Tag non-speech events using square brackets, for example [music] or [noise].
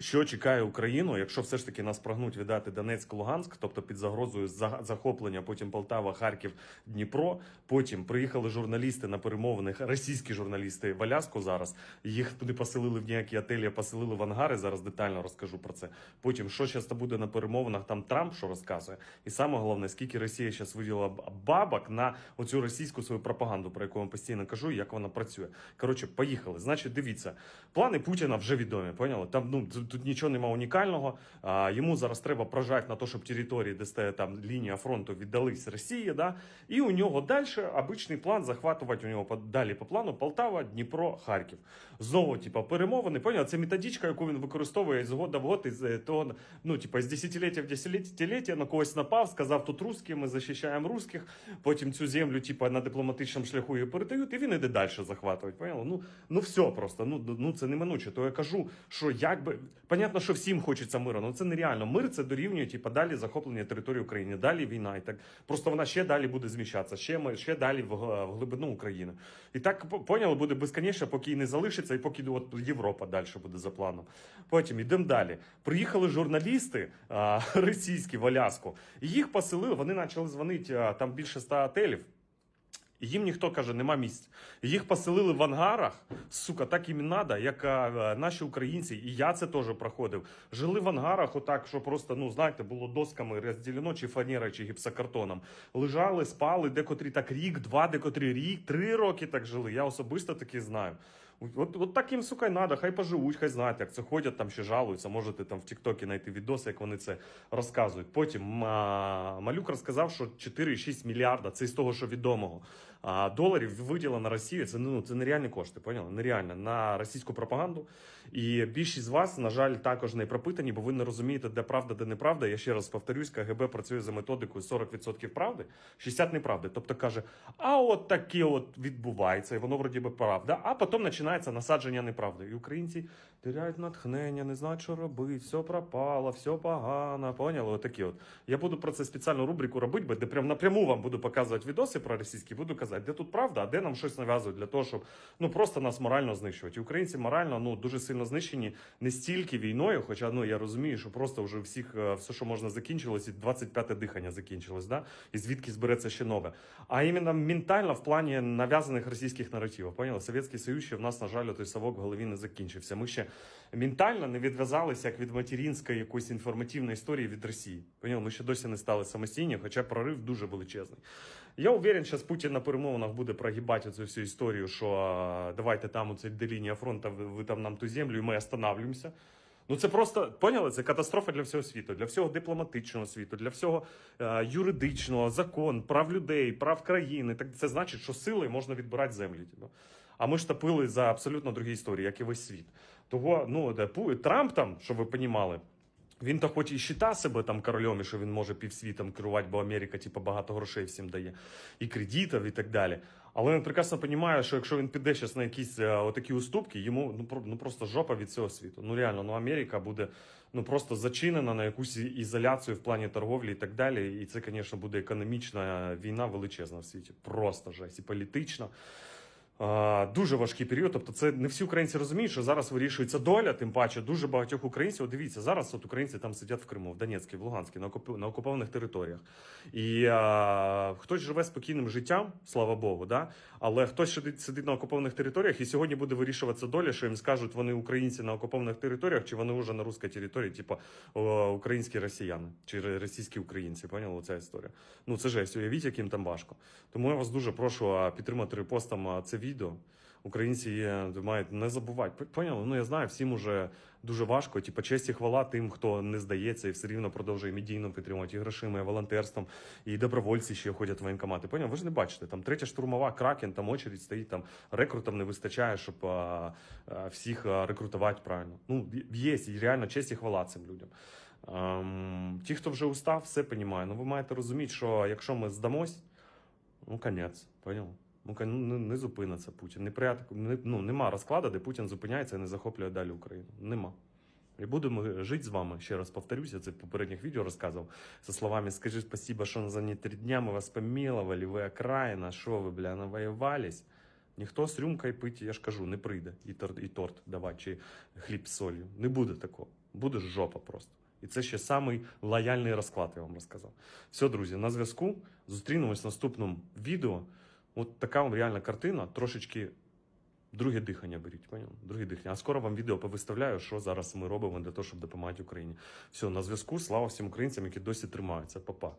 Що чекає Україну, якщо все ж таки нас прагнуть віддати Донецьк, Луганськ, тобто під загрозою захоплення, потім Полтава, Харків, Дніпро. Потім приїхали журналісти на перемовини, російські журналісти в Аляску зараз. Їх туди поселили в ніякі отелі, поселили в ангари. Зараз детально розкажу про це. Потім, що зараз буде на перемовинах, там Трамп що розказує. І саме головне, скільки Росія зараз виділа бабок на оцю російську свою пропаганду, про яку я постійно кажу, як вона працює. Коротше, поїхали. Значить, дивіться, плани Путіна вже відомі. Поняли? Там ну тут- нічого немає унікального. А, йому зараз треба прожати на те, щоб території, де стоїть там лінія фронту, віддались Росії. Да? І у нього далі обичний план захватувати у нього далі по плану Полтава, Дніпро, Харків. Знову, типа, перемовини. Поняли? Це методичка, яку він використовує з года в год, із е, того, ну, типа, з десятиліття в десятиліття на когось напав, сказав, тут русські, ми захищаємо русських. Потім цю землю, типа, на дипломатичному шляху її передають, і він іде далі захватувати. Поняли? Ну, ну все просто. Ну, ну це неминуче. То я кажу, що якби понятно, що всім хочеться миру, але це нереально. Мир це дорівнює, типа, далі захоплення території України, далі війна. І так просто вона ще далі буде зміщатися, ще ми ще далі в, в глибину України. І так поняли, буде безконечно, поки не залишиться, і поки от Європа далі буде за планом. Потім йдемо далі. Приїхали журналісти а, [laughs] російські в Аляску, і їх поселили. Вони почали дзвонити а, там більше ста отелів. Їм ніхто каже, нема місць. Їх поселили в ангарах, сука, так їм надо, як а, наші українці, і я це теж проходив. Жили в ангарах, отак, що просто, ну знаєте, було досками розділено, чи фанерою, чи гіпсокартоном. Лежали, спали, декотрі так рік, два, декотрі рік, три роки так жили. Я особисто таки знаю. От, от так їм, сука, й надо, хай поживуть, хай знають, як це ходять, там ще жалуються. Можете там в Тіктокі знайти відоси, як вони це розказують. Потім а, Малюк розказав, що 4,6 мільярда, це з того, що відомого. Доларів виділено на Росію. Це ну це нереальні кошти, поняли? Нереально на російську пропаганду. І більшість з вас, на жаль, також не пропитані, бо ви не розумієте, де правда, де неправда. Я ще раз повторюсь, КГБ працює за методикою 40% правди, 60% неправди. Тобто каже, а от таке от відбувається, і воно вроді би правда. А потім починається насадження неправди. І українці теряють натхнення, не знають, що робити, все пропало, все погано. Поняли? Отакі от. Я буду про це спеціальну рубрику робити, де прям напряму вам буду показувати відоси про російські, буду казати, де тут правда, а де нам щось нав'язують для того, щоб ну просто нас морально знищувати. І українці морально ну дуже сильно знищені не стільки війною, хоча ну я розумію, що просто вже всіх е, все, що можна, закінчилось, і 25-те дихання закінчилось, да? і звідки збереться ще нове. А іменно ментально в плані нав'язаних російських наративів. Поняли? Совєтський Союз ще в нас, на жаль, той совок в голові не закінчився. Ми ще ментально не відв'язалися як від материнської якоїсь інформативної історії від Росії. Поняли? Ми ще досі не стали самостійні, хоча прорив дуже величезний. Я уверен, що Путін на перемовинах буде прогибати цю всю історію, що давайте там оце де лінія фронту, ви, там нам ту землю, і ми останавливаємося. Ну це просто поняли? Це катастрофа для всього світу, для всього дипломатичного світу, для всього е, юридичного, закон, прав людей, прав країни. Так це значить, що силою можна відбирати землі. Типу. А ми ж топили за абсолютно другі історії, як і весь світ. Того, ну де Трамп там, щоб ви понімали. Він то хоч і щита себе там королем, і що він може півсвітом керувати, бо Америка, типу, багато грошей всім дає, і кредитів, і так далі. Але він прекрасно розуміє, що якщо він піде зараз на якісь е, отакі уступки, йому ну, ну просто жопа від цього світу. Ну реально, ну Америка буде ну просто зачинена на якусь ізоляцію в плані торговлі і так далі. І це, звісно, буде економічна війна величезна в світі. Просто жесть і політична. Дуже важкий період. Тобто, це не всі українці розуміють, що зараз вирішується доля. Тим паче, дуже багатьох українців. От дивіться, зараз от українці там сидять в Криму, в Донецькій, в Луганській, на, окуп... на окупованих територіях. І а, хтось живе спокійним життям, слава Богу, да? але хтось сидить, сидить на окупованих територіях, і сьогодні буде вирішуватися доля, що їм скажуть, вони українці на окупованих територіях, чи вони вже на русській території, типу українські росіяни, чи російські українці. Поняли оця історія? Ну це жесть, уявіть, яким там важко. Тому я вас дуже прошу підтримати репостом це відео. Українці є, мають не забувати. Поняли? Ну я знаю, всім уже дуже важко. Типа честь і хвала тим, хто не здається і все рівно продовжує медійно підтримувати і грошима, і волонтерством, і добровольці ще ходять в воєнкомати. Поняли? Ви ж не бачите, там третя штурмова, кракен, там очередь стоїть, там рекрутам не вистачає, щоб а, а, всіх рекрутувати правильно. Ну, є, і реально честь і хвала цим людям. Ем, ті, хто вже устав, все понімає. Ну ви маєте розуміти, що якщо ми здамось, ну конець, поняв? Ну, ну, не, зупиниться Путін. Не, прият- не, ну, нема розкладу, де Путін зупиняється і не захоплює далі Україну. Нема. І будемо жити з вами. Ще раз повторюсь, я це в попередніх відео розказував. Со словами «Скажи спасибо, що за не три дня ми вас помиловали, ви окраїна, що ви, бля, навоювались?» Ніхто з рюмкою пити, я ж кажу, не прийде і торт, і торт давати, чи хліб з солью. Не буде такого. Буде жопа просто. І це ще самий лояльний розклад, я вам розказав. Все, друзі, на зв'язку. Зустрінемось в наступному відео. От така вам реальна картина, трошечки друге дихання беріть. Понял? Друге дихання. А скоро вам відео повиставляю, що зараз ми робимо для того, щоб допомагати Україні. Все, на зв'язку. Слава всім українцям, які досі тримаються. Па-па.